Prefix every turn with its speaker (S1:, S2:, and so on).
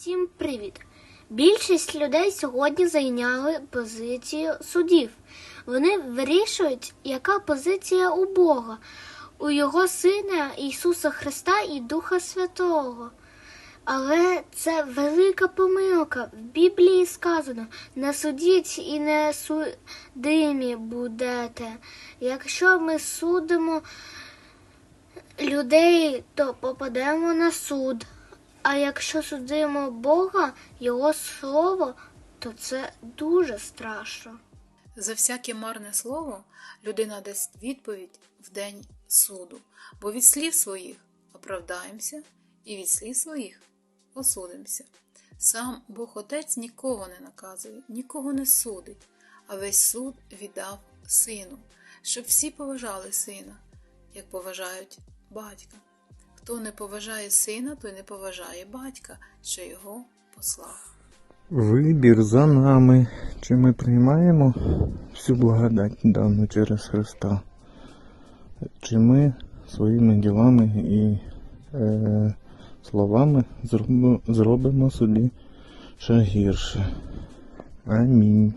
S1: Всім привіт! Більшість людей сьогодні зайняли позицію судів. Вони вирішують, яка позиція у Бога, у Його Сина Ісуса Христа і Духа Святого. Але це велика помилка. В Біблії сказано: не судіть і не судимі будете. Якщо ми судимо людей, то попадемо на суд. А якщо судимо Бога, Його слово, то це дуже страшно.
S2: За всяке марне слово людина дасть відповідь в день суду, бо від слів своїх оправдаємося і від слів своїх осудимося. Сам Бог Отець нікого не наказує, нікого не судить, а весь суд віддав сину, щоб всі поважали сина, як поважають батька. Хто не поважає сина, той не поважає батька, що його послав.
S3: Вибір за нами. Чи ми приймаємо всю благодать дану через Христа? Чи ми своїми ділами і е, словами зробимо, зробимо собі ще гірше? Амінь.